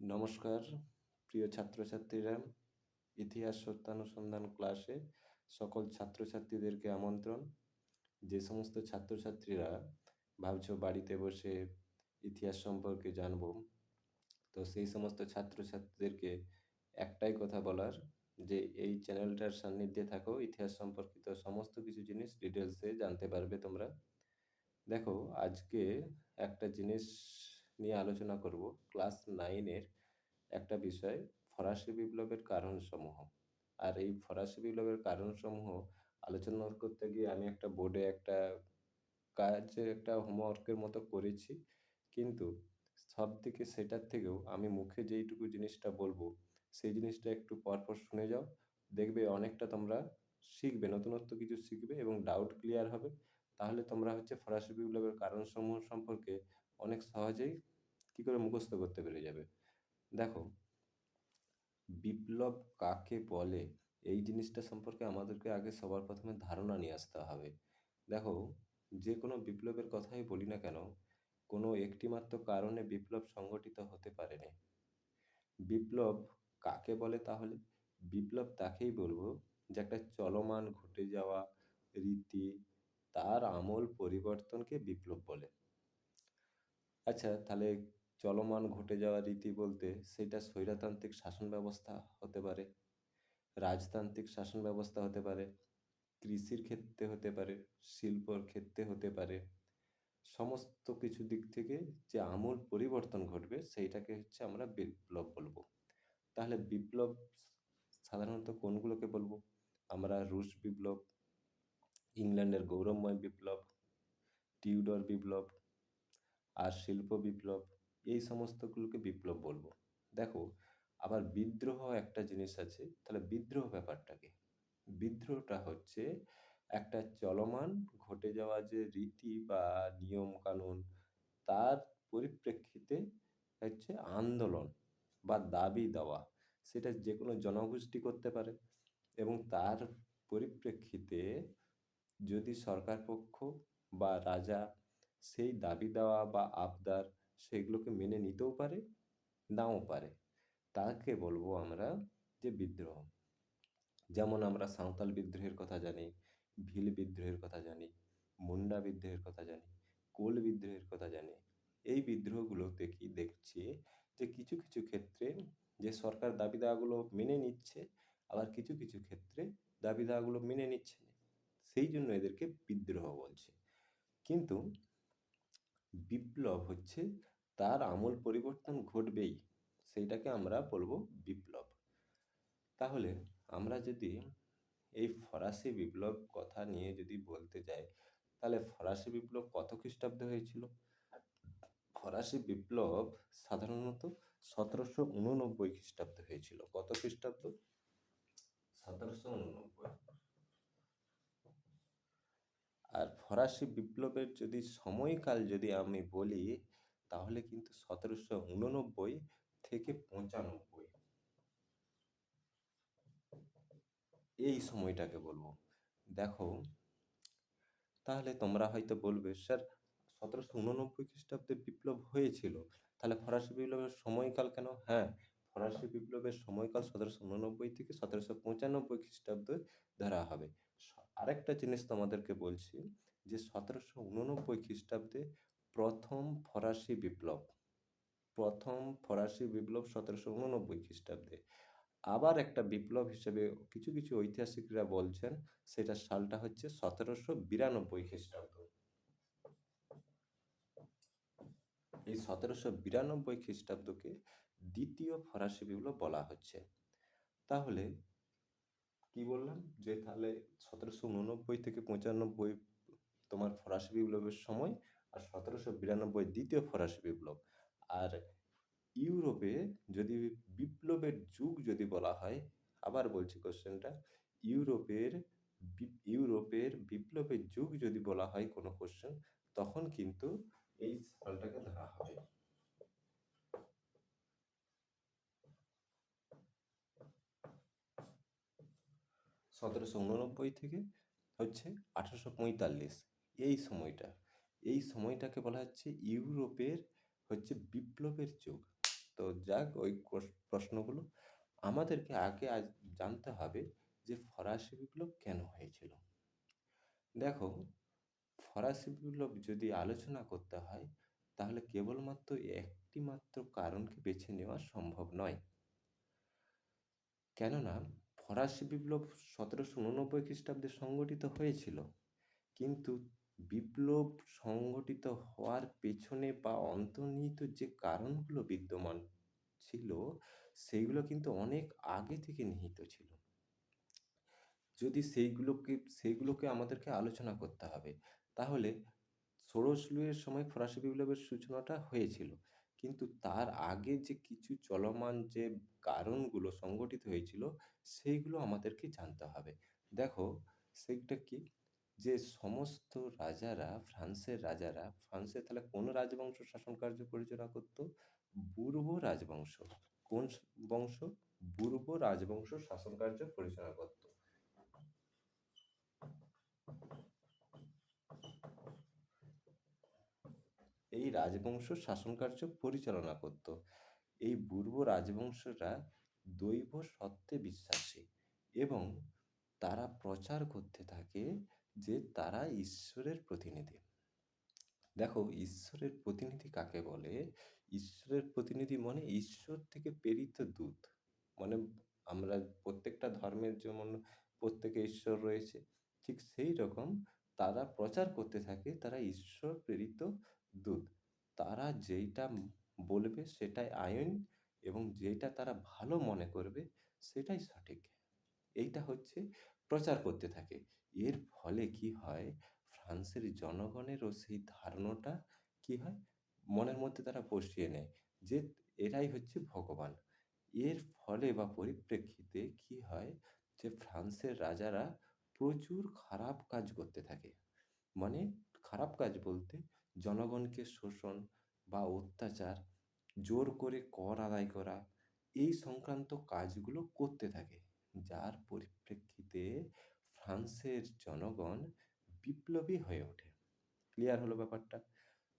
নমস্কার, প্রিয় ছাত্রছাত্রীরা, ইতিহাস সত্যানুসন্ধান ক্লাসে সকল ছাত্রছাত্রীদেরকে আমন্ত্রণ। যে সমস্ত ছাত্রছাত্রীরা ভাবছ বাড়িতে বসে ইতিহাস সম্পর্কে জানব, তো সেই সমস্ত ছাত্রছাত্রীদেরকে একটাই কথা বলার যে, এই চ্যানেলটার সান্নিধ্যে থাকো, ইতিহাস সম্পর্কিত সমস্ত কিছু জিনিস ডিটেলসে জানতে পারবে তোমরা। দেখো, আজকে একটা জিনিস নিয়ে আলোচনা করব। ক্লাস নাইনের একটা বিষয়, ফরাসি বিপ্লবের কারণসমূহ। আর এই ফরাসি বিপ্লবের কারণসমূহ আলোচনা করতে গিয়ে আমি একটা বোর্ডে একটা কাজে একটা হোমওয়ার্কের মতো করেছি। কিন্তু সব থেকে সেটার থেকেও আমি মুখে যেইটুকু জিনিসটা বলব, সেই জিনিসটা একটু পরপর শুনে যাও। দেখবে অনেকটা তোমরা শিখবে, নতুনত্ব কিছু শিখবে এবং ডাউট ক্লিয়ার হবে। তাহলে তোমরা হচ্ছে ফরাসি বিপ্লবের কারণসমূহ সম্পর্কে অনেক সহজেই কী করে মুখস্থ করতে পেরে যাবে? দেখো, বিপ্লব কাকে বলে এই জিনিসটা সম্পর্কে আমাদেরকে আগে সবার প্রথমে ধারণা নিয়ে আসতে হবে। দেখো, যে কোনো বিপ্লবের কথাই বলি না কেন, কোনো একটিমাত্র কারণে বিপ্লব সংগঠিত হতে পারে না বিপ্লব কাকে বলে তাহলে? বিপ্লব তাকেই বলব যে একটা চলমান ঘটে যাওয়া রীতি, তার আমল পরিবর্তনকে বিপ্লব বলে। আচ্ছা তাহলে চলমান ঘটে যাওয়া রীতি বলতে সেটা স্বৈরতান্ত্রিক শাসন ব্যবস্থা হতে পারে, রাজতান্ত্রিক শাসন ব্যবস্থা হতে পারে, কৃষির ক্ষেত্রে হতে পারে, শিল্পর ক্ষেত্রে হতে পারে, সমস্ত কিছু দিক থেকে যে আমূল পরিবর্তন ঘটবে সেইটাকে হচ্ছে আমরা বিপ্লব বলব। তাহলে বিপ্লব সাধারণত কোনগুলোকে বলব? আমরা রুশ বিপ্লব, ইংল্যান্ডের গৌরবময় বিপ্লব, টিউডর বিপ্লব আর শিল্প বিপ্লব, এই সমস্তগুলোকে বিপ্লব বলব। দেখো, আবার বিদ্রোহ একটা জিনিস আছে, তাহলে বিদ্রোহ ব্যাপারটা কি বিদ্রোহটা হচ্ছে একটা চলমান, ঘটে যাওয়া যে রীতি বা নিয়ম কানুন, তার পরিপ্রেক্ষিতে হচ্ছে আন্দোলন বা দাবি দেওয়া। সেটা যে কোনো জনগোষ্ঠী করতে পারে এবং তার পরিপ্রেক্ষিতে যদি সরকার পক্ষ বা রাজা সেই দাবি দেওয়া বা আবদার সেগুলোকে মেনে নিতেও পারে, নাও পারে। তাকে বলব আমরা যে বিদ্রোহ। যেমন আমরা সাঁওতাল বিদ্রোহের কথা জানি, ভিল বিদ্রোহের কথা জানি, মুন্ডা বিদ্রোহের কথা জানি, কোল বিদ্রোহের কথা জানি, এই বিদ্রোহগুলো দেখি দেখছি যে কিছু কিছু ক্ষেত্রে যে সরকার দাবি দেওয়াগুলো মেনে নিচ্ছে, আবার কিছু কিছু ক্ষেত্রে দাবি দেওয়াগুলো মেনে নিচ্ছে সেই জন্য এদেরকে বিদ্রোহ বলছে। কিন্তু বিপ্লব হচ্ছে, তার আমূল পরিবর্তন ঘটবেই। সেইটাকে আমরা বলব বিপ্লব। তাহলে আমরা যদি এই ফরাসি বিপ্লব কথা নিয়ে যদি বলতে যাই, তাহলে ফরাসি বিপ্লব কত খ্রিস্টাব্দে হয়েছিল? ফরাসি বিপ্লব সাধারণত সতেরোশো উননব্বই খ্রিস্টাব্দে হয়েছিল। কত খ্রিস্টাব্দ? সতেরোশো উননব্বই। আর ফরাসি বিপ্লবের যদি সময়কাল যদি আমি বলি, তাহলে কিন্তু সতেরোশো উননব্বই থেকে পঁচানব্বই। এই সময়টাকে বলব। দেখো, তাহলে তোমরা হয়তো বলবে, স্যার, সতেরোশো উননব্বই খ্রিস্টাব্দে বিপ্লব হয়েছিল। তাহলে ফরাসি বিপ্লবের সময়কাল কেন? হ্যাঁ ফরাসি বিপ্লবের সময়কাল সতেরোশো উননব্বই থেকে সতেরোশো পঁচানব্বই খ্রিস্টাব্দে ধরা হবে। আরেকটা জিনিস তোমাদেরকে বলছি যে সতেরোশো উননব্বই খ্রিস্টাব্দে প্রথম ফরাসি বিপ্লব, প্রথম ফরাসি বিপ্লব সতেরোশো উননব্বই খ্রিস্টাব্দে। আবার একটা বিপ্লব হিসেবে কিছু কিছু ঐতিহাসিকরা বলছেন সেটা সালটা হচ্ছে সতেরোশো বিরানব্বই খ্রিস্টাব্দ। এই সতেরোশো বিরানব্বই খ্রিস্টাব্দকে দ্বিতীয় ফরাসি বিপ্লব বলা হচ্ছে। তাহলে কি বললাম যে তাহলে সতেরোশো উননব্বই থেকে পঁচানব্বই তোমার ফরাসি বিপ্লবের সময় আর সতেরোশো বিরানব্বই দ্বিতীয় ফরাসি বিপ্লব। আর ইউরোপে যদি বিপ্লবের যুগ যদি বলা হয়, আবার বলছি কোশ্চেনটা, ইউরোপের ইউরোপের বিপ্লবের যুগ যদি বলা হয় কোনো কোশ্চেন, তখন কিন্তু এই সালটাকে ধরা হবে। সতেরোশো উননব্বই থেকে হচ্ছে আঠারোশো পঁয়তাল্লিশ। এই সময়টা, এই সময়টাকে বলা হচ্ছে ইউরোপের হচ্ছে বিপ্লবের যুগ। তো যাক, ওই প্রশ্নগুলো আমাদেরকে আগে আজ জানতে হবে যে ফরাসি বিপ্লব কেন হয়েছিল। দেখো, ফরাসি বিপ্লব যদি আলোচনা করতে হয়, তাহলে কেবলমাত্র একটি মাত্র কারণকে বেছে নেওয়া সম্ভব নয়। কেননা ফরাসি বিপ্লব সতেরোশো উননব্বই খ্রিস্টাব্দে সংগঠিত হয়েছিল। কিন্তু বিপ্লব সংগঠিত হওয়ার পেছনে বা অন্তর্নিহিত যে কারণগুলো বিদ্যমান ছিল, সেইগুলো কিন্তু অনেক আগে থেকে নিহিত ছিল। যদি সেইগুলোকে সেইগুলোকে আমাদেরকে আলোচনা করতে হবে, তাহলে ষোড়শ লুইয়ের সময় ফরাসি বিপ্লবের সূচনাটা হয়েছিল। কিন্তু তার আগে যে কিছু চলমান যে কারণগুলো সংগঠিত হয়েছিল, সেইগুলো আমাদেরকে জানতে হবে। দেখো, সেইটা কি? যে সমস্ত রাজারা, ফ্রান্সের রাজারা, ফ্রান্সে তাহলে কোন রাজবংশ শাসন কার্য পরিচালনা করতো? বুর্ব রাজবংশ। কোন বংশ? বুর্ব রাজবংশ শাসন কার্য পরিচালনা করত। এই রাজবংশ শাসন কার্য পরিচালনা করত। এই পূর্ব রাজবংশরা দৈব সত্ত্বে বিশ্বাসী এবং তারা প্রচার করতে থাকে যে তারা ঈশ্বরের প্রতিনিধি। দেখো, ঈশ্বরের প্রতিনিধি কাকে বলে? ঈশ্বরের প্রতিনিধি মানে ঈশ্বর থেকে প্রেরিত দূত। মানে আমরা প্রত্যেকটা ধর্মের যেমন প্রত্যেকে ঈশ্বর রয়েছে, ঠিক সেই রকম তারা প্রচার করতে থাকে, তারা ঈশ্বর প্রেরিত দূত তারা যেইটা বলবে সেটাই আইন এবং যেটা তারা ভালো মনে করবে সেটাই সঠিক। এইটা হচ্ছে প্রচার করতে থাকে। এর ফলে কি হয়? ফ্রান্সের জনগণেরও সেই ধারণাটা কি হয়? মনের মধ্যে তারা বসিয়ে নেয় যে এরাই হচ্ছে ভগবান। এর ফলে বা পরিপ্রেক্ষিতে কি হয়? যে ফ্রান্সের রাজারা প্রচুর খারাপ কাজ করতে থাকে। মানে খারাপ কাজ বলতে জনগণকে শোষণ বা অত্যাচার, জোর করে কর আদায় করা, এই সংক্রান্ত কাজগুলো করতে থাকে। যার পরিপ্রেক্ষিতে ফ্রান্সের জনগণ বিপ্লবী হয়ে ওঠে। ক্লিয়ার হলো ব্যাপারটা?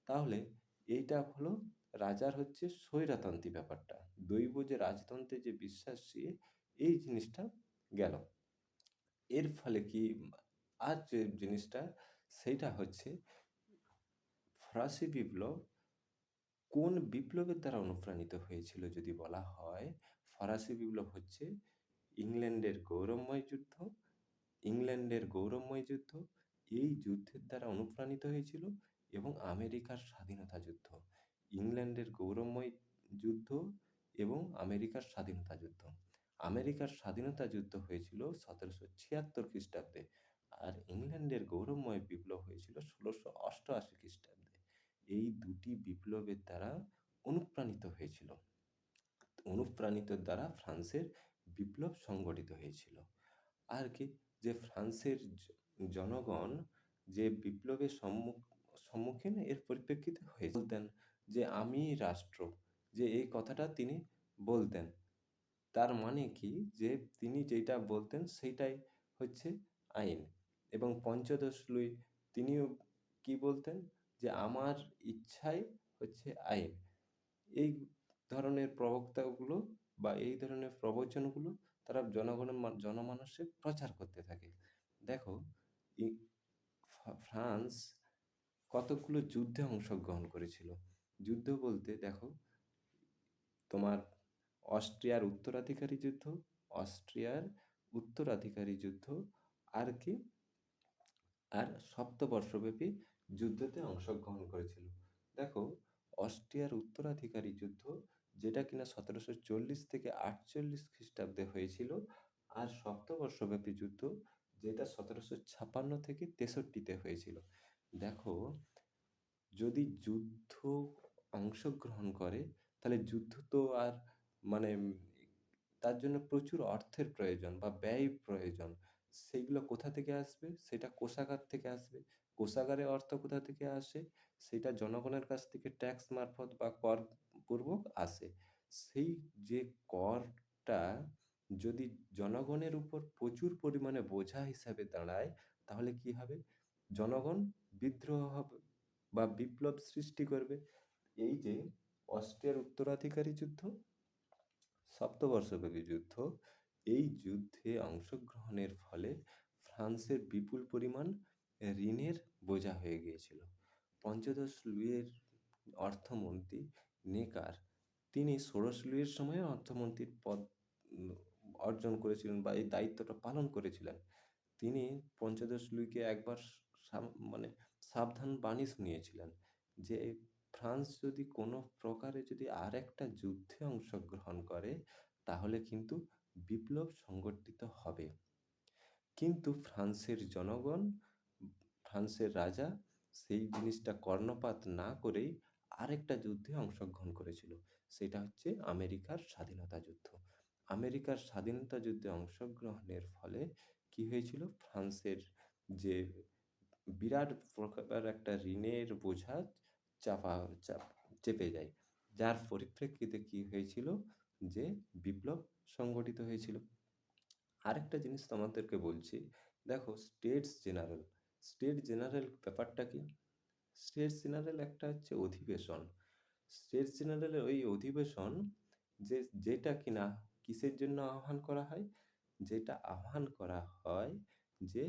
তাহলে এইটা হলো রাজার হচ্ছে স্বৈরতন্ত্রী ব্যাপারটা। দৈব যে রাজতন্ত্রে যে বিশ্বাস বিশ্বাসী এই জিনিসটা গেল। এর ফলে কি আর যে জিনিসটা, সেইটা হচ্ছে ফরাসি বিপ্লব কোন বিপ্লবের দ্বারা অনুপ্রাণিত হয়েছিল যদি বলা হয়? ফরাসি বিপ্লব হচ্ছে ইংল্যান্ডের গৌরবময় যুদ্ধ, ইংল্যান্ডের গৌরবময় যুদ্ধ, এই যুদ্ধের দ্বারা অনুপ্রাণিত হয়েছিল এবং আমেরিকার স্বাধীনতা যুদ্ধ, ইংল্যান্ডের গৌরবময় যুদ্ধ এবং আমেরিকার স্বাধীনতা যুদ্ধ। আমেরিকার স্বাধীনতা যুদ্ধ হয়েছিল সতেরোশো ছিয়াত্তর খ্রিস্টাব্দে আর ইংল্যান্ডের গৌরবময় বিপ্লব হয়েছিল ষোলোশো অষ্টআশি খ্রিস্টাব্দে। এই দুটি বিপ্লবের দ্বারা অনুপ্রাণিত হয়েছিল। অনুপ্রাণিত দ্বারা ফ্রান্সের বিপ্লব সংগঠিত হয়েছিল। আর কি, যে ফ্রান্সের জনগণ যে বিপ্লবের সম্মুখ, সম্মুখীন এর পরিপ্রেক্ষিতে হয়ে বলতেন যে, আমি রাষ্ট্র। যে এই কথাটা তিনি বলতেন। তার মানে কি? যে তিনি যেটা বলতেন সেইটাই হচ্ছে আইন। এবং পঞ্চদশ লুই তিনিও কি বলতেন? যে আমার ইচ্ছাই হচ্ছে আইন। এই ধরনের প্রবক্তাগুলো বা এই ধরনের প্রবচনগুলো তারা জনগণের জনমানসে প্রচার করতে থাকে। দেখো ফ্রান্স কতগুলো যুদ্ধে অংশগ্রহণ করেছিল। যুদ্ধ বলতে দেখো, তোমার অস্ট্রিয়ার উত্তরাধিকারী যুদ্ধ, অস্ট্রিয়ার উত্তরাধিকারী যুদ্ধ, আর কি, আর সপ্তবর্ষব্যাপী যুদ্ধতে অংশগ্রহণ করেছিল। দেখো, অস্ট্রিয়ার উত্তরাধিকারী যুদ্ধ, যেটা কিনা সতেরোশো চল্লিশ থেকে আটচল্লিশ খ্রিস্টাব্দে হয়েছিল, আর সপ্তবর্ষব্যাপী যুদ্ধ, যেটা সতেরোশো ছাপান্ন থেকে তেষট্টিতে হয়েছিল। দেখো, যদি যুদ্ধ অংশগ্রহণ করে, তাহলে যুদ্ধ তো আর মানে তার জন্য প্রচুর অর্থের প্রয়োজন বা ব্যয় প্রয়োজন। সেইগুলো কোথা থেকে আসবে? সেটা কোষাগার থেকে আসবে। কোষাগারে অর্থ কোথা থেকে আসে? সেটা জনগণের কাছ থেকে ট্যাক্স মারফত বা কর পূর্বক আসে। সেই যে করটা যদি জনগণের উপর প্রচুর পরিমাণে বোঝা হিসাবে দাঁড়ায়, তাহলে কি হবে? জনগণ বিদ্রোহ হবে বা বিপ্লব সৃষ্টি করবে। এই যে অস্ট্রিয়ার উত্তরাধিকারী যুদ্ধ, সপ্তবর্ষব্যাপী যুদ্ধ এই যুদ্ধে অংশগ্রহণের ফলে ফ্রান্সের বিপুল পরিমাণ ঋণের বোঝা হয়ে গিয়েছিল। পঞ্চদশ লুইয়ের অর্থমন্ত্রী নেকার, তিনি ষোড়শ লুইয়ের সময়ে অর্থমন্ত্রীর পদ অর্জন করেছিলেন বা এই দায়িত্বটা পালন করেছিলেন। তিনি পঞ্চদশ লুইকে একবার মানে সাবধান বাণী শুনিয়েছিলেন যে ফ্রান্স যদি কোনো প্রকারে যদি আর একটা যুদ্ধে অংশগ্রহণ করে, তাহলে কিন্তু বিপ্লব সংগঠিত হবে। কিন্তু ফ্রান্সের জনগণ, ফ্রান্সের রাজা সেই জিনিসটা কর্ণপাত না করেই আরেকটা যুদ্ধে অংশগ্রহণ করেছিল। সেটা হচ্ছে আমেরিকার স্বাধীনতা যুদ্ধ। আমেরিকার স্বাধীনতা যুদ্ধে অংশগ্রহণের ফলে কি হয়েছিল? ফ্রান্সের যে বিরাট প্রকার একটা ঋণের বোঝা চাপা, চাপ চেপে যায়। যার পরিপ্রেক্ষিতে কি হয়েছিল? যে বিপ্লব সংগঠিত হয়েছিল। আরেকটা জিনিস তোমাদেরকে বলছি, দেখো স্টেটস জেনারেল স্টেট জেনারেল ব্যাপারটা কি? স্টেটস জেনারেল একটা হচ্ছে অধিবেশন। স্টেটস জেনারেলের ওই অধিবেশন যে, যেটা কিনা কিসের জন্য আহ্বান করা হয়? যেটা আহ্বান করা হয় যে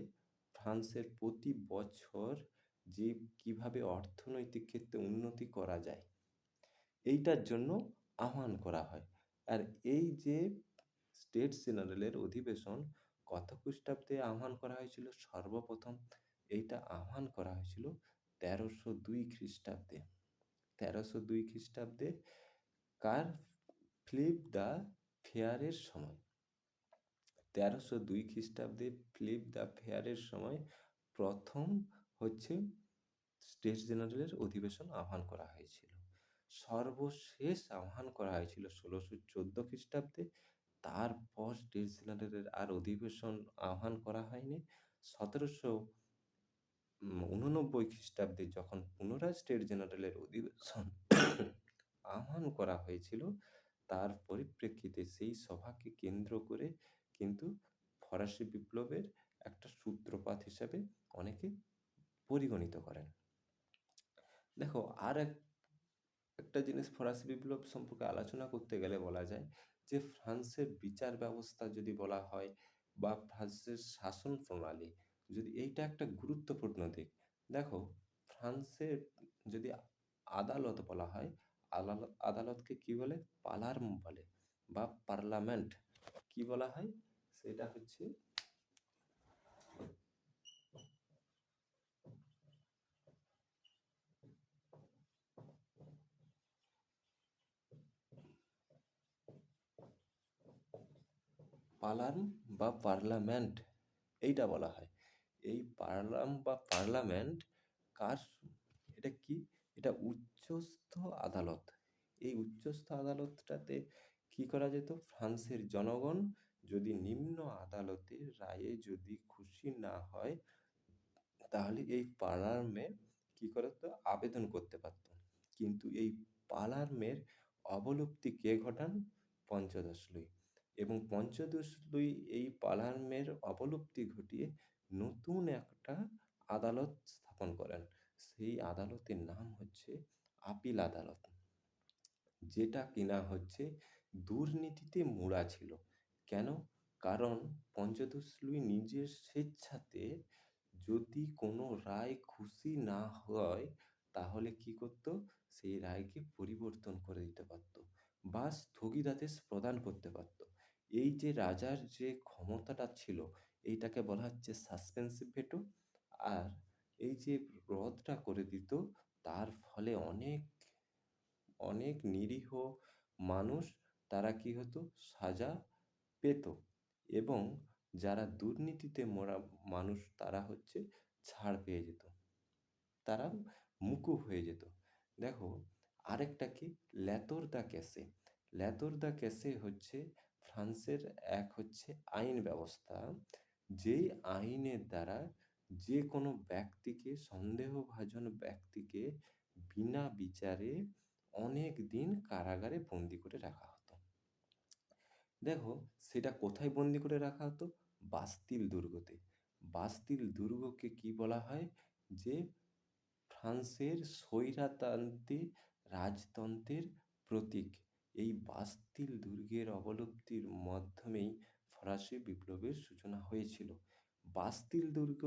ফ্রান্সের প্রতি বছর যে কীভাবে অর্থনৈতিক ক্ষেত্রে উন্নতি করা যায়, এইটার জন্য আহ্বান করা হয়। আর এই যে স্টেট জেনারেলের অধিবেশন কত খ্রিস্টাব্দে আহ্বান করা হয়েছিল সর্বপ্রথম। এইটা আহ্বান করা হয়েছিল তেরোশো দুই খ্রিস্টাব্দে। তেরোশো দুই খ্রিস্টাব্দে কার ফিলিপ দ্য ফেয়ারের সময়? তেরোশো দুই খ্রিস্টাব্দে ফিলিপ দ্য ফেয়ারের সময় প্রথম হচ্ছে স্টেট জেনারেলের অধিবেশন আহ্বান করা হয়েছিল। সর্বশেষ আহ্বান করা হয়েছিল ষোলোশো চোদ্দ খ্রিস্টাব্দে। তারপর স্টেট জেনারেলের আর অধিবেশন আহ্বান করা হয়নি। সতেরোশো উননব্বই খ্রিস্টাব্দে যখন পুনরায় স্টেট জেনারেলের অধিবেশন আহ্বান করা হয়েছিল, তার পরিপ্রেক্ষিতে সেই সভাকে কেন্দ্র করে কিন্তু ফরাসি বিপ্লবের একটা সূত্রপাত হিসাবে অনেকে পরিগণিত করেন। দেখো, আর এক একটা জিনিস ফরাসি বিপ্লব সম্পর্কে আলোচনা করতে গেলে বলা যায় যে, ফ্রান্সের বিচার ব্যবস্থা যদি বলা হয় বা ফ্রান্সের শাসন প্রণালী, যদি এইটা একটা গুরুত্বপূর্ণ দিক। দেখো, ফ্রান্সের যদি আদালত বলা হয় আদালত আদালতকে কি বলে? পালার্ম বলে বা পার্লামেন্ট। কি বলা হয়? সেটা হচ্ছে পালার্ম বা পার্লামেন্ট, এইটা বলা হয়। এই পার্লাম বা পার্লামেন্ট কার, এটা কি? এটা উচ্চস্থ আদালত। এই উচ্চস্থ আদালতটাতে কি করা যেত? ফ্রান্সের জনগণ যদি নিম্ন আদালতের রায়ে যদি খুশি না হয়, তাহলে এই পালার্মে কি করতো? আবেদন করতে পারত। কিন্তু এই পালার্মের অবলুপ্তি কে ঘটান? পঞ্চদশ লুই। এবং পঞ্চদশ লুই এই পালার্মের অবলুপ্তি ঘটিয়ে নতুন একটা আদালত স্থাপন করেন। সেই আদালতের নাম হচ্ছে আপিল আদালত। যেটা কিনা হচ্ছে দুর্নীতিতে মোড়া ছিল। কেন? কারণ পঞ্চদশ লুই নিজের স্বেচ্ছাতে যদি কোনো রায় খুশি না হয়, তাহলে কি করতো? সেই রায়কে পরিবর্তন করে দিতে পারত বা স্থগিতাদেশ প্রদান করতে পারত। এই যে রাজার যে ক্ষমতাটা ছিল, এইটাকে বলা হচ্ছে সাসপেন্সিভ ভেটো আর এই যে রদটা করে দিত, তার ফলে অনেক অনেক নিরীহ মানুষ তারা কি হতো? সাজা পেত। এবং যারা দুর্নীতিতে মরা মানুষ, তারা হচ্ছে ছাড় পেয়ে যেত। তারা মুকুব হয়ে যেত। দেখো, আরেকটা কি? ল্যাতোর দ্য ক্যাসে ল্যাতোর দ্য ক্যাসে হচ্ছে ফ্রান্সের এক হচ্ছে আইন ব্যবস্থা। যেই আইনের দ্বারা যে কোনো ব্যক্তিকে, সন্দেহভাজন ব্যক্তিকে বিনা বিচারে অনেক দিন কারাগারে বন্দি করে রাখা হতো। দেখো, সেটা কোথায় বন্দি করে রাখা হতো? বাস্তিল দুর্গতে। বাস্তিল দুর্গকে কি বলা হয়? যে ফ্রান্সের স্বৈরতান্ত্রিক রাজতন্ত্রের প্রতীক। এই বাস্তিল দুর্গের অবলুপ্তির মাধ্যমেই ফরাসি বিপ্লবের সূচনা হয়েছিল। বাস্তিল দুর্গ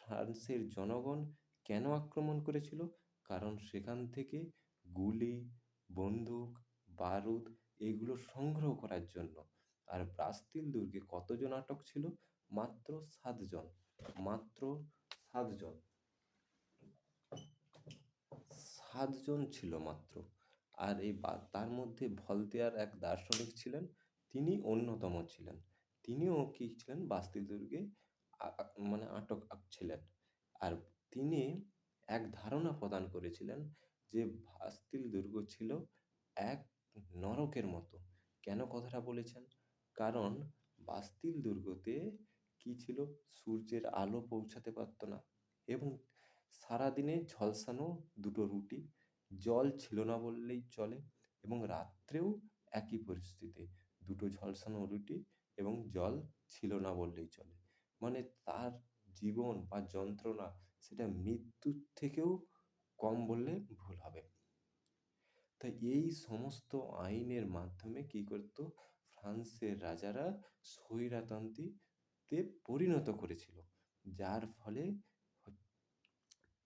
ফ্রান্সের জনগণ কেন আক্রমণ করেছিল? কারণ সেখান থেকে গুলি, বন্দুক, বারুদ এগুলো সংগ্রহ করার জন্য। আর বাস্তিল দুর্গে কতজন আটক ছিল? মাত্র সাতজন। মাত্র সাতজন। সাতজন ছিল মাত্র। আর এই তার মধ্যে ভলতেয়ার এক দার্শনিক ছিলেন, তিনি অন্যতম ছিলেন। তিনিও কী ছিলেন? বাস্তিল দুর্গে মানে আটক ছিলেন। আর তিনি এক ধারণা প্রদান করেছিলেন যে বাস্তিল দুর্গ ছিল এক নরকের মতো। কেন কথাটা বলেছেন? কারণ বাস্তিল দুর্গতে কী ছিল? সূর্যের আলো পৌঁছাতে পারতো না। এবং সারাদিনে ঝলসানো দুটো রুটি জল ছিল না বললেই চলে এবং রাত্রেও একই পরিস্থিতি দুটো ঝলসানো রুটি এবং জল ছিল না বললেই চলে। মানে তার জীবন বা যন্ত্রণা সেটা মৃত্যুর থেকেও কম বললে ভুল হবে। তাই এই সমস্ত আইনের মাধ্যমে কী করতো? ফ্রান্সের রাজারা স্বৈরতন্ত্রীতে পরিণত করেছিল। যার ফলে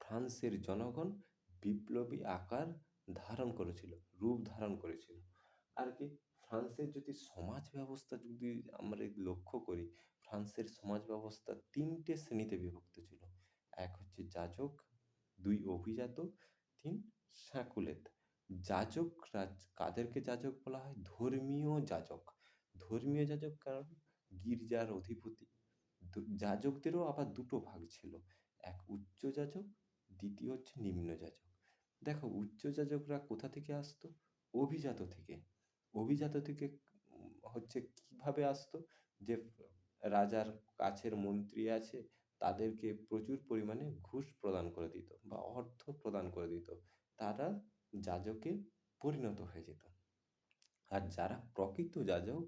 ফ্রান্সের জনগণ বিপ্লবী আকার ধারণ করেছিল, রূপ ধারণ করেছিল। আর কি, ফ্রান্সের যদি সমাজ ব্যবস্থা যদি আমরা লক্ষ্য করি, ফ্রান্সের সমাজ ব্যবস্থা তিনটে শ্রেণীতে বিভক্ত ছিল। এক হচ্ছে যাজক, দুই অভিজাত, তিন স্যাকুলেত যাজক রাজ, কাদেরকে যাজক বলা হয়? ধর্মীয় যাজক। ধর্মীয় যাজক কারণ? গির্জার অধিপতি। যাজকদেরও আবার দুটো ভাগ ছিল। এক উচ্চ যাজক, দ্বিতীয় হচ্ছে নিম্ন যাজক। দেখো উচ্চ যাজকরা কোথা থেকে আসতো? অভিজাত থেকে। অভিজাত থেকে হচ্ছে কীভাবে আসতো? যে, রাজার কাছের মন্ত্রী আছে, তাদেরকে প্রচুর পরিমাণে ঘুষ প্রদান করে দিত বা অর্থ প্রদান করে দিত। তারা যাজকে পরিণত হয়ে যেত। আর যারা প্রকৃত যাজক,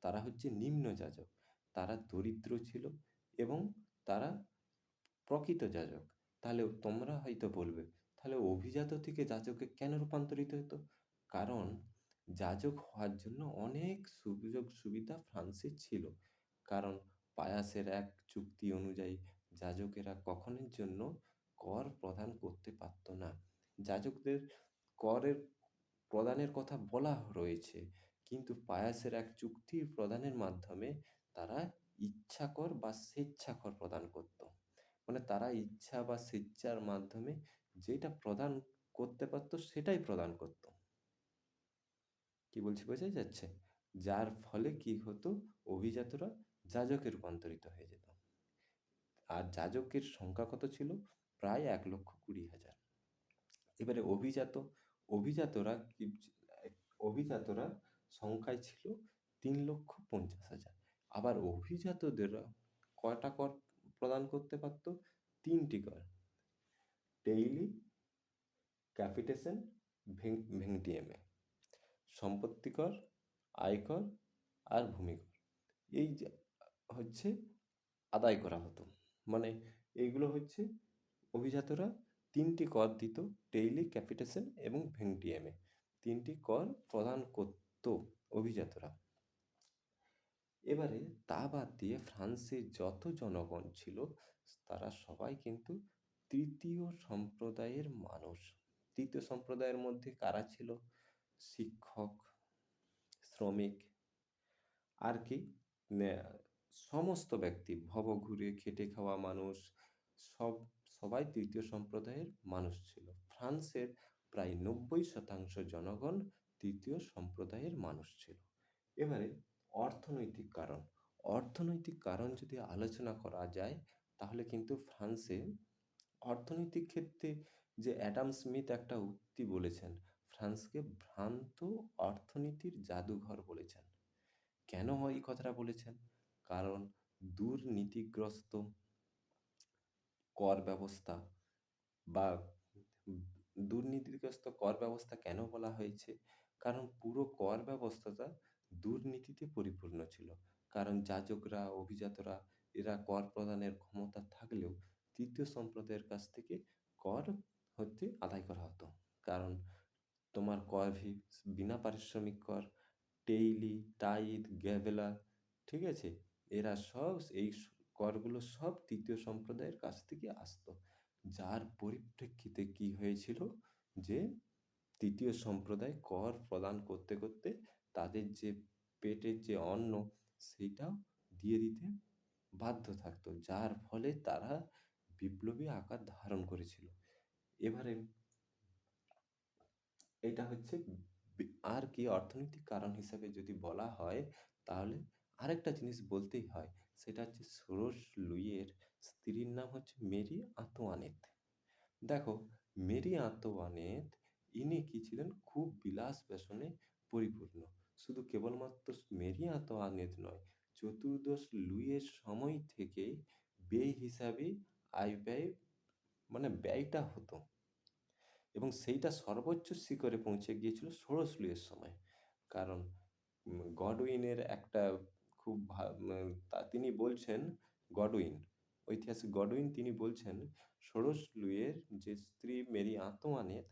তারা হচ্ছে নিম্ন যাজক। তারা দরিদ্র ছিল এবং তারা প্রকৃত যাজক। তাহলে তোমরা হয়তো বলবে তাহলে অভিজাত থেকে যাজকে কেন রূপান্তরিত হতো? কারণ যাজক হওয়ার জন্য অনেক সুযোগ সুবিধা ফ্রান্সে ছিল। কারণ পায়াসের এক চুক্তি অনুযায়ী যাজকেরা কখনের জন্য কর প্রদান করতে পারতো না। যাজকদের করের প্রদানের কথা বলা রয়েছে, কিন্তু পায়াসের এক চুক্তি প্রদানের মাধ্যমে তারা ইচ্ছাকর বা স্বেচ্ছাকর প্রদান করত। মানে তারা ইচ্ছা বা স্বেচ্ছার মাধ্যমে যেটা প্রদান করতে পারতো, সেটাই প্রদান করত। কি বলছি বোঝা যাচ্ছে? যার ফলে কি হতো? অভিজাতরা যাজকে রূপান্তরিত হয়ে যেত। আর যাজকের সংখ্যা কত ছিল? প্রায় এক লক্ষ কুড়ি হাজার। এবারে অভিজাত, অভিজাতরা অভিজাতরা সংখ্যায় ছিল তিন লক্ষ পঞ্চাশ হাজার। আবার অভিজাতদের কয়টা কর প্রদান করতে পারতো? তিনটি কর। ডেইলি ক্যাপিটেশন ভেংটিএমে সম্পত্তি কর আয়কর আর ভূমিকর। এই হচ্ছে আদায় করা হতো। মানে এইগুলো হচ্ছে অভিজাতরা তিনটি কর দিত ডেইলি ক্যাপিটেশন এবং ভেংটিএমে তিনটি কর প্রদান করত অভিজাতরা। এবারে তা বাদ দিয়ে ফ্রান্সে যত জনগণ ছিল, তারা সবাই কিন্তু তৃতীয় সম্প্রদায়ের মানুষ। তৃতীয় সম্প্রদায়ের মধ্যে কারা ছিল? শিক্ষক, শ্রমিক, আর কি? সমস্ত ব্যক্তি, ভবঘুরে, খেটে খাওয়া মানুষ, সব, সবাই তৃতীয় সম্প্রদায়ের মানুষ ছিল। ফ্রান্সের প্রায় নব্বই শতাংশ জনগণ তৃতীয় সম্প্রদায়ের মানুষ ছিল। এবারে অর্থনৈতিক কারণ। অর্থনৈতিক কারণ যদি আলোচনা করা যায়, তাহলে কিন্তু ফ্রান্সে অর্থনৈতিক ক্ষেত্রে যে অ্যাডাম স্মিথ একটা উক্তি বলেছেন, ফ্রান্সকে ভ্রান্ত অর্থনীতির জাদুঘর বলেছেন। কেন এই কথাটা বলেছেন? কারণ দুর্নীতিগ্রস্ত কর ব্যবস্থা বা দুর্নীতিগ্রস্ত কর ব্যবস্থা কেন বলা হয়েছে? কারণ পুরো কর ব্যবস্থাটা দুর্নীতিতে পরিপূর্ণ ছিল। কারণ যাজকরা, অভিজাতরা, এরা কর প্রদানের ক্ষমতা থাকলেও তৃতীয় সম্প্রদায়ের কাছ থেকে কর হচ্ছে আদায় করা হতো। কারণ তোমার কর্ভি বিনা পারিশ্রমিক কর টেইলি টাইদ গ্যাবেলা ঠিক আছে? এরা সব এই করগুলো সব তৃতীয় সম্প্রদায়ের কাছ থেকে আসতো। যার পরিপ্রেক্ষিতে কি হয়েছিল যে, তৃতীয় সম্প্রদায় কর প্রদান করতে করতে তাদের যে পেটের যে অন্ন সেইটাও দিয়ে দিতে বাধ্য থাকতো। যার ফলে তারা বিপ্লবী আকার ধারণ করেছিল। এবারে এটা হচ্ছে আর কি অর্থনৈতিক কারণ হিসাবে যদি বলা হয়, তাহলে আরেকটা জিনিস বলতেই হয়, সেটা হচ্ছে ষোড়শ লুইয়ের স্ত্রীর নাম হচ্ছে মেরি আন্তোয়ানেত দেখো, মেরি আন্তোয়ানেত ইনি কি ছিলেন? খুব বিলাস ব্যসনে পরিপূর্ণ। শুধু কেবলমাত্র মেরি আন্তোয়ানেত নয়, চতুর্দশ লুইয়ের সময় থেকে ব্যয় হিসাবে আয় ব্যয় মানে ব্যয়টা হতো। এবং সেইটা সর্বোচ্চ শিখরে পৌঁছে গিয়েছিল ষোড়শ লুইয়ের সময়। কারণ গডউইনের একটা খুব তিনি বলছেন, গডউইন, ঐতিহাসিক গডউইন তিনি বলছেন ষোড়শ লুইয়ের যে স্ত্রী মেরি আন্তোয়ানেত,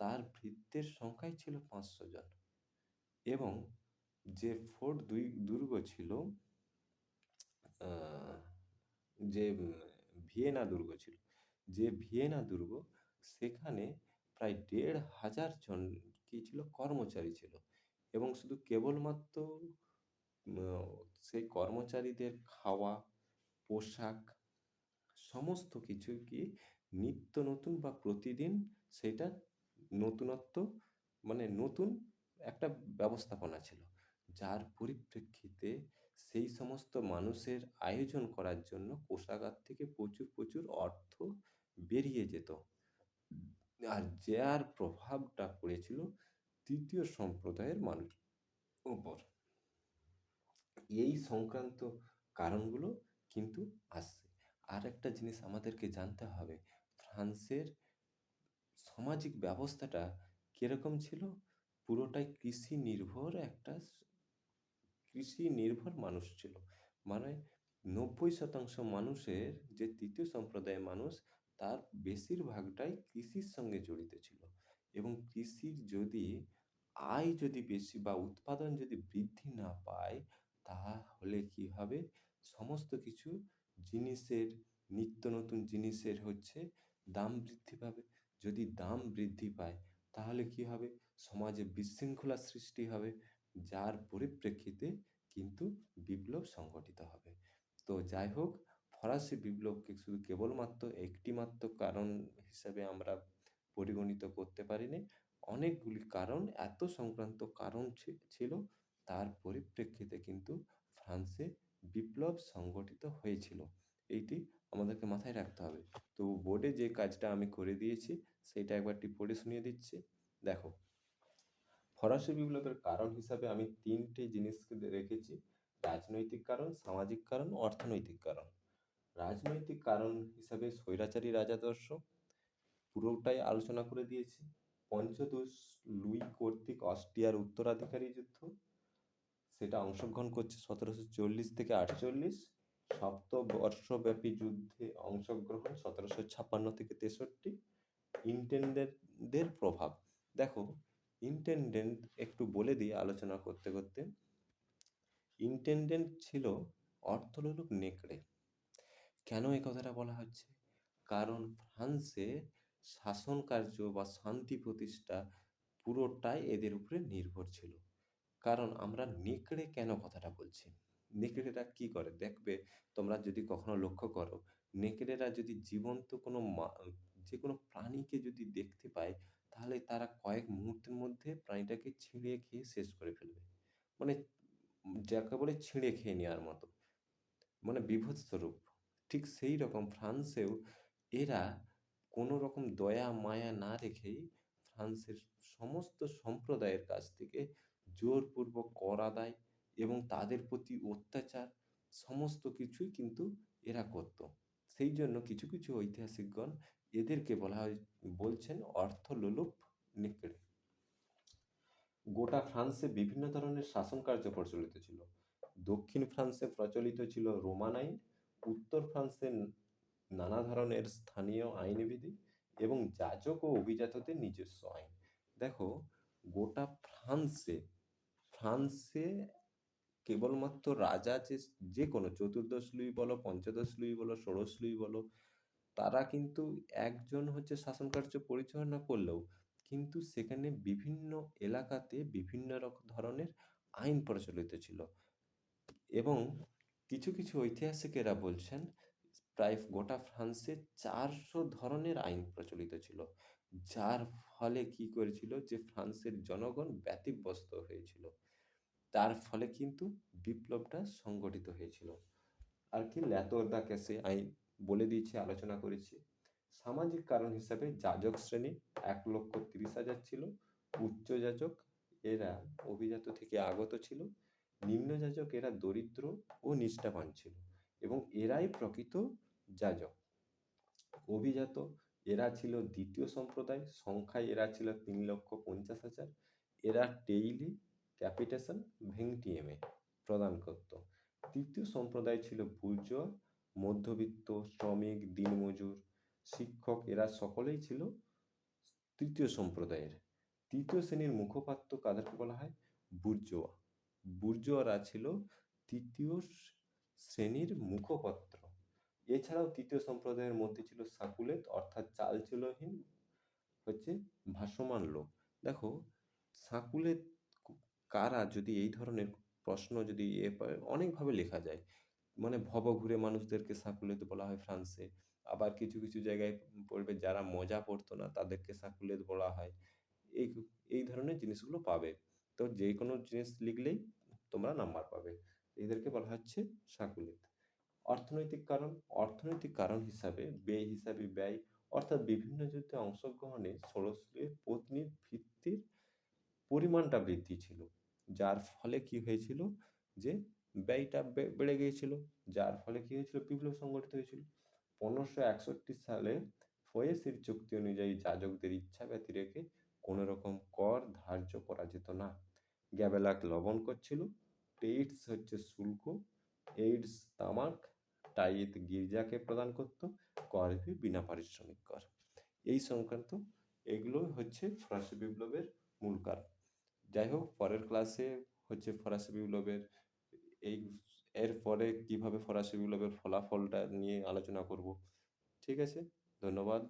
তার ভৃত্যের সংখ্যাই ছিল পাঁচশো জন। এবং যে ফোর্ট দুই, দুর্গ ছিল যে ভিয়েনা দুর্গ ছিল। যে ভিয়েনা দুর্গ, সেখানে প্রায় দেড় হাজার জন কি ছিল? কর্মচারী ছিল। এবং শুধু কেবলমাত্র সেই কর্মচারীদের খাওয়া, পোশাক, সমস্ত কিছু কি নিত্য নতুন বা প্রতিদিন সেটা নতুনত্ব মানে নতুন একটা ব্যবস্থাপনা ছিল। যার পরিপ্রেক্ষিতে সেই সমস্ত মানুষের আয়োজন করার জন্য কোষাগার থেকে প্রচুর প্রচুর অর্থ বেরিয়ে যেত। আর যার প্রভাবটা পড়েছিল তৃতীয় সম্প্রদায়ের মানুষ উপর। এই সংক্রান্ত কারণগুলো কিন্তু আসছে। আর একটা জিনিস আমাদেরকে জানতে হবে, ফ্রান্সের সামাজিক ব্যবস্থাটা কীরকম ছিল? পুরোটাই কৃষি নির্ভর একটা কৃষি নির্ভর মানুষ ছিল। মানে নব্বই শতাংশ মানুষের যে তৃতীয় সম্প্রদায়ের মানুষ, তার বেশিরভাগটাই কৃষির সঙ্গে জড়িত ছিল। এবং কৃষির যদি আয় যদি বেশি বা উৎপাদন যদি বৃদ্ধি না পায়, তাহলে কী হবে? সমস্ত কিছু জিনিসের, নিত্য নতুন জিনিসের হচ্ছে দাম বৃদ্ধি পাবে। যদি দাম বৃদ্ধি পায়, তাহলে কী হবে? সমাজে বিশৃঙ্খলা সৃষ্টি হবে। যার পরিপ্রেক্ষিতে কিন্তু বিপ্লব সংগঠিত হবে। তো যাই হোক, ফরাসি বিপ্লবকে শুধু কেবলমাত্র একটি মাত্র কারণ হিসাবে আমরা পরিগণিত করতে পারিনি। অনেকগুলি কারণ, এত সংক্রান্ত কারণ ছিল, তার পরিপ্রেক্ষিতে কিন্তু ফ্রান্সে বিপ্লব সংগঠিত হয়েছিল। এইটি আমাদেরকে মাথায় রাখতে হবে। তো বোর্ডে যে কাজটা আমি করে দিয়েছি সেইটা একবারটি পড়ে শুনিয়ে দিচ্ছি। দেখো ফরাসি বিপ্লবের কারণ হিসাবে আমি তিনটে জিনিসকে রেখেছি। রাজনৈতিক কারণ, সামাজিক কারণ, অর্থনৈতিক কারণ। রাজনৈতিক কারণ হিসাবে স্বৈরাচারী রাজাদর্শ পুরোটাই আলোচনা করে দিয়েছি। পঞ্চদশ লুই কর্তৃক অস্ট্রিয়ার উত্তরাধিকারী যুদ্ধ, সেটা অংশগ্রহণ করছে সতেরোশো চল্লিশ থেকে আটচল্লিশ। সপ্তবর্ষব্যাপী যুদ্ধে অংশগ্রহণ সতেরোশো ছাপ্পান্ন থেকে তেষট্টি। ইন্টেন্ডেন্টদের প্রভাব। দেখো ইন্টেন্ডেন্ট একটু বলে দিয়ে আলোচনা করতে করতে। ইন্টেন্ডেন্ট ছিল অর্থলোলুপ নেকড়ে। কেন এই কথাটা বলা হচ্ছে? কারণ ফ্রান্সে শাসন কার্য বা শান্তি প্রতিষ্ঠা পুরোটাই এদের উপরে নির্ভর ছিল। কারণ আমরা নেকড়ে কেন কথাটা বলছি? নেকড়েরা কি করে? দেখবে তোমরা যদি কখনো লক্ষ্য করো, নেকড়েরা যদি জীবন্ত কোনো মা যে কোনো প্রাণীকে যদি দেখতে পায় তাহলে তারা কয়েক মুহূর্তের মধ্যে প্রাণীটাকে ছিঁড়ে খেয়ে শেষ করে ফেলবে। মানে যাকে বলে ছিঁড়ে খেয়ে নেওয়ার মতো। মানে বিভৎস্বরূপ ঠিক সেই রকম ফ্রান্সেও এরা কোনো রকম দয়া, মায়া না রেখেই ফ্রান্সের সমস্ত সম্প্রদায়ের কাছ থেকে জোরপূর্বক কর আদায় এবং তাদের প্রতি অত্যাচার, সমস্ত কিছুই কিন্তু এরা করত। সেই জন্য কিছু কিছু ঐতিহাসিকগণ এদেরকে বলা হয়, বলছেন অর্থলোলুপ নেকড়ে। গোটা ফ্রান্সে বিভিন্ন ধরনের শাসন কার্য প্রচলিত ছিল। দক্ষিণ ফ্রান্সে প্রচলিত ছিল রোমান আইন, উত্তর ফ্রান্সে নানা ধরনের স্থানীয় আইনবিধি এবং যাজক ও অভিজাতদের নিজস্ব আইন। দেখো, গোটা ফ্রান্সে ফ্রান্সে কেবলমাত্র রাজা যে যে কোনো চতুর্দশ লুই বলো, পঞ্চদশ লুই বলো, ষোড়শ লুই বলো তারা কিন্তু একজন হচ্ছে শাসন কার্য পরিচালনা করলেও কিন্তু সেখানে বিভিন্ন এলাকাতে বিভিন্ন রকম ধরনের আইন প্রচলিত ছিল। এবং কিছু কিছু ঐতিহাসিকেরা বলছেন প্রায় গোটা ফ্রান্সে চারশো ধরনের আইন প্রচলিত ছিল। যার ফলে কি করেছিল যে ফ্রান্সের জনগণ ব্যতিব্যস্ত হয়েছিল। তার ফলে কিন্তু বিপ্লবটা সংগঠিত হয়েছিল। আর কি ল্যাতর দা ক্যাসে আইন বলে দিয়েছি, আলোচনা করেছি। সামাজিক কারণ হিসাবে যাজক শ্রেণি এক লক্ষ তিরিশ হাজার ছিল, উচ্চ যাজক এরা অভিজাত থেকে আগত ছিল, নিম্ন যাজক এরা দরিদ্র ও নিষ্ঠাবান ছিল এবং এরাই প্রকৃত যাজক। অভিজাত এরা ছিল দ্বিতীয় সম্প্রদায়, সংখ্যায় এরা ছিল তিন লক্ষ পঞ্চাশ হাজার। এরা ডেইলি ক্যাপিটেশন ভেংটিএমে প্রদান করত। তৃতীয় সম্প্রদায় ছিল বুর্জোয়া মধ্যবিত্ত, শ্রমিক, দিনমজুর, শিক্ষক এরা সকলেই ছিল তৃতীয় সম্প্রদায়ের। তৃতীয় শ্রেণির মুখপাত্র কাদেরকে বলা হয়? বুর্জোয়া। বুর্জোয়ারা ছিল তৃতীয় শ্রেণির মুখপাত্র। এছাড়াও তৃতীয় সম্প্রদায়ের মধ্যে ছিল সাকুলেত অর্থাৎ চালচুলহীন হচ্ছে ভাসমান লোক। দেখো সাকুলেত কারা যদি এই ধরনের প্রশ্ন যদি এ অনেকভাবে লেখা যায় মানে ভবঘুরে মানুষদেরকে সাকুলেত বলা হয় ফ্রান্সে। আবার কিছু কিছু জায়গায় পড়বে যারা মজা পড়তো না, তাদেরকে সাকুলেত বলা হয়। এই এই ধরনের জিনিসগুলো পাবে। তো যে কোনো জিনিস লিখলেই তোমরা নাম্বার পাবে। এদেরকে বলা হচ্ছে সাকুলেত। অর্থনৈতিক কারণ অর্থনৈতিক কারণ হিসাবে ব্যয় হিসাবে ব্যয়, অর্থাৎ বিভিন্ন যুদ্ধে অংশগ্রহণে ষোড়শীর পত্নীর ভিত্তির পরিমাণটা বৃদ্ধি ছিল। যার ফলে কি হয়েছিল যে ব্যয়টা বেড়ে গিয়েছিল, যার ফলে কি হয়েছিল? বিপ্লব সংগঠিত হয়েছিল। পনেরোশো একষট্টি সালে ফয়েসির চুক্তি অনুযায়ী যাজকদের ইচ্ছা ব্যতি রেখে কোনো রকম কর ধার্য করা যেত না। গ্যাবেলাক লবণ করছিল, পেইডস হচ্ছে শুল্ক, এইডস তামাক, টাইত গির্জাকে প্রদান করত করভি বিনা পারিশ্রমিক কর। এই সংক্রান্ত এগুলো হচ্ছে ফরাসি বিপ্লবের মূল কারণ। যাই হোক, পরের ক্লাসে হচ্ছে ফরাসি বিপ্লবের এই এর পরে কীভাবে ফরাসি বিপ্লবের ফলাফলটা নিয়ে আলোচনা করব। ঠিক আছে? ধন্যবাদ।